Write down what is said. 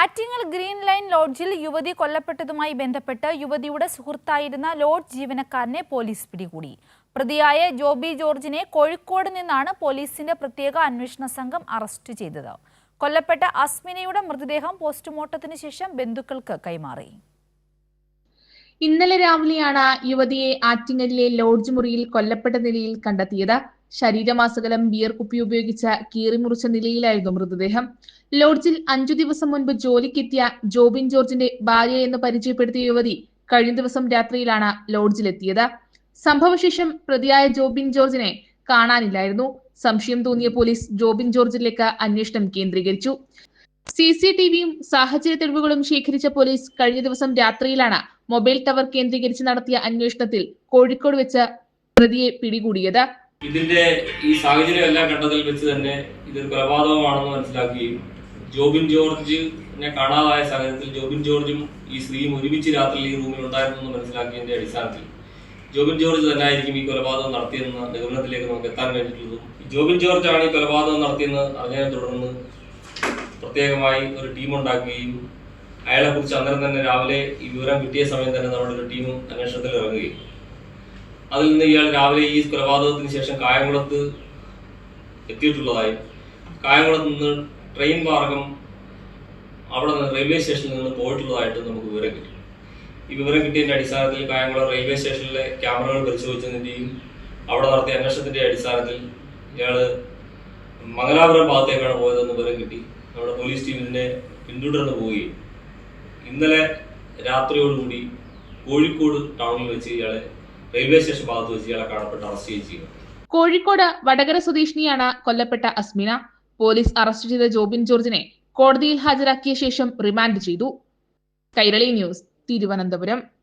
Attingal green line ലോഡ്ജിൽ യുവതി കൊല്ലപ്പെട്ടതുമായി ബന്ധപ്പെട്ട് യുവതിയുടെ സുഹൃത്തായിരുന്ന ലോഡ്ജ് ജീവനക്കാരനെ പോലീസ് പിടികൂടി. പ്രതിയായ ജോബി ജോർജിനെ കോഴിക്കോട് നിന്നാണ് പോലീസിന്റെ പ്രത്യേക അന്വേഷണ സംഘം അറസ്റ്റ് ചെയ്തത്. കൊല്ലപ്പെട്ട അസ്മിനയുടെ മൃതദേഹം പോസ്റ്റ്മോർട്ടത്തിന് ശേഷം ബന്ധുക്കൾക്ക് കൈമാറി. ഇന്നലെ രാവിലെയാണ് യുവതിയെ ആറ്റിങ്ങലിലെ ലോഡ്ജ് മുറിയിൽ കൊല്ലപ്പെട്ട നിലയിൽ കണ്ടെത്തിയത്. ശരീരമാസകലം ബിയർ കുപ്പി ഉപയോഗിച്ച് കീറിമുറിച്ച നിലയിലായിരുന്നു മൃതദേഹം. ലോഡ്ജിൽ അഞ്ചു ദിവസം മുൻപ് ജോലിക്കെത്തിയ ജോബിൻ ജോർജിന്റെ ഭാര്യ എന്ന് പരിചയപ്പെടുത്തിയ യുവതി കഴിഞ്ഞ ദിവസം രാത്രിയിലാണ് ലോഡ്ജിലെത്തിയത്. സംഭവശേഷം പ്രതിയായ ജോബിൻ ജോർജിനെ കാണാനില്ലായിരുന്നു. സംശയം തോന്നിയ പോലീസ് ജോബിൻ ജോർജിലേക്ക് അന്വേഷണം കേന്ദ്രീകരിച്ചു. സി സി ടിവിയും സാഹചര്യ തെളിവുകളും ശേഖരിച്ച പോലീസ് കഴിഞ്ഞ ദിവസം രാത്രിയിലാണ് മൊബൈൽ ടവർ കേന്ദ്രീകരിച്ച് നടത്തിയ അന്വേഷണത്തിൽ കോഴിക്കോട് വെച്ച് പ്രതിയെ പിടികൂടിയത്. ഇതിന്റെ ഈ സാഹചര്യം എല്ലാം കണ്ടതിൽ വെച്ച് തന്നെ ഇതൊരു കൊലപാതകമാണെന്ന് മനസ്സിലാക്കുകയും ജോബിൻ ജോർജിനെ കാണാതായ സാഹചര്യത്തിൽ ജോബിൻ ജോർജും ഈ സ്ത്രീയും ഒരുമിച്ച് രാത്രി ഈ റൂമിൽ ഉണ്ടായിരുന്നു മനസ്സിലാക്കിയതിന്റെ അടിസ്ഥാനത്തിൽ ജോബിൻ ജോർജ് തന്നെ ആയിരിക്കും ഈ കൊലപാതകം നടത്തിയെന്ന നിഗമനത്തിലേക്ക് നമുക്ക് എത്താൻ കഴിഞ്ഞിട്ടുള്ളതും ജോബിൻ ജോർജ് ആണ് ഈ കൊലപാതകം നടത്തിയെന്ന് അറിഞ്ഞതിനെ തുടർന്ന് പ്രത്യേകമായി ഒരു ടീം ഉണ്ടാക്കുകയും അയാളെ കുറിച്ച് അന്നേരം തന്നെ രാവിലെ ഈ വിവരം കിട്ടിയ സമയം തന്നെ നമ്മുടെ ഒരു ടീം അന്വേഷണത്തിൽ ഇറങ്ങുകയും അതിൽ നിന്ന് ഇയാൾ രാവിലെ ഈ കൊലപാതകത്തിന് ശേഷം കായംകുളത്ത് എത്തിയിട്ടുള്ളതായി. കായംകുളത്ത് നിന്ന് ട്രെയിൻ മാർഗം അവിടെ നിന്ന് റെയിൽവേ സ്റ്റേഷനിൽ നിന്ന് പോയിട്ടുള്ളതായിട്ട് നമുക്ക് വിവരം കിട്ടി. ഈ വിവരം കിട്ടിയതിന്റെ അടിസ്ഥാനത്തിൽ കായംകുളം റെയിൽവേ സ്റ്റേഷനിലെ ക്യാമറകൾ പരിശോധിച്ചതിന്റെയും അവിടെ നടത്തിയ അന്വേഷണത്തിന്റെ അടിസ്ഥാനത്തിൽ ഇയാൾ മംഗലാപുരം ഭാഗത്തേക്കാണ് പോയതെന്ന് വിവരം കിട്ടി. നമ്മുടെ പോലീസ് ടീം ഇതിനെ പിന്തുടർന്ന് പോവുകയും ഇന്നലെ രാത്രിയോടുകൂടി കോഴിക്കോട് ടൗണിൽ വെച്ച് ഇയാളെ റെയിൽവേ സ്റ്റേഷൻ ഭാഗത്ത് വെച്ച് ഇയാളെ കാണപ്പെട്ട് അറസ്റ്റ് ചെയ്യുകയും ചെയ്തു. കോഴിക്കോട് വടകര സ്വദേശിനിയാണ് കൊല്ലപ്പെട്ട അസ്മിന. പോലീസ് അറസ്റ്റ് ചെയ്ത ജോബിൻ ജോർജിനെ കോടതിയിൽ ഹാജരാക്കിയ ശേഷം റിമാൻഡ് ചെയ്തു. കൈരളി ന്യൂസ് തിരുവനന്തപുരം.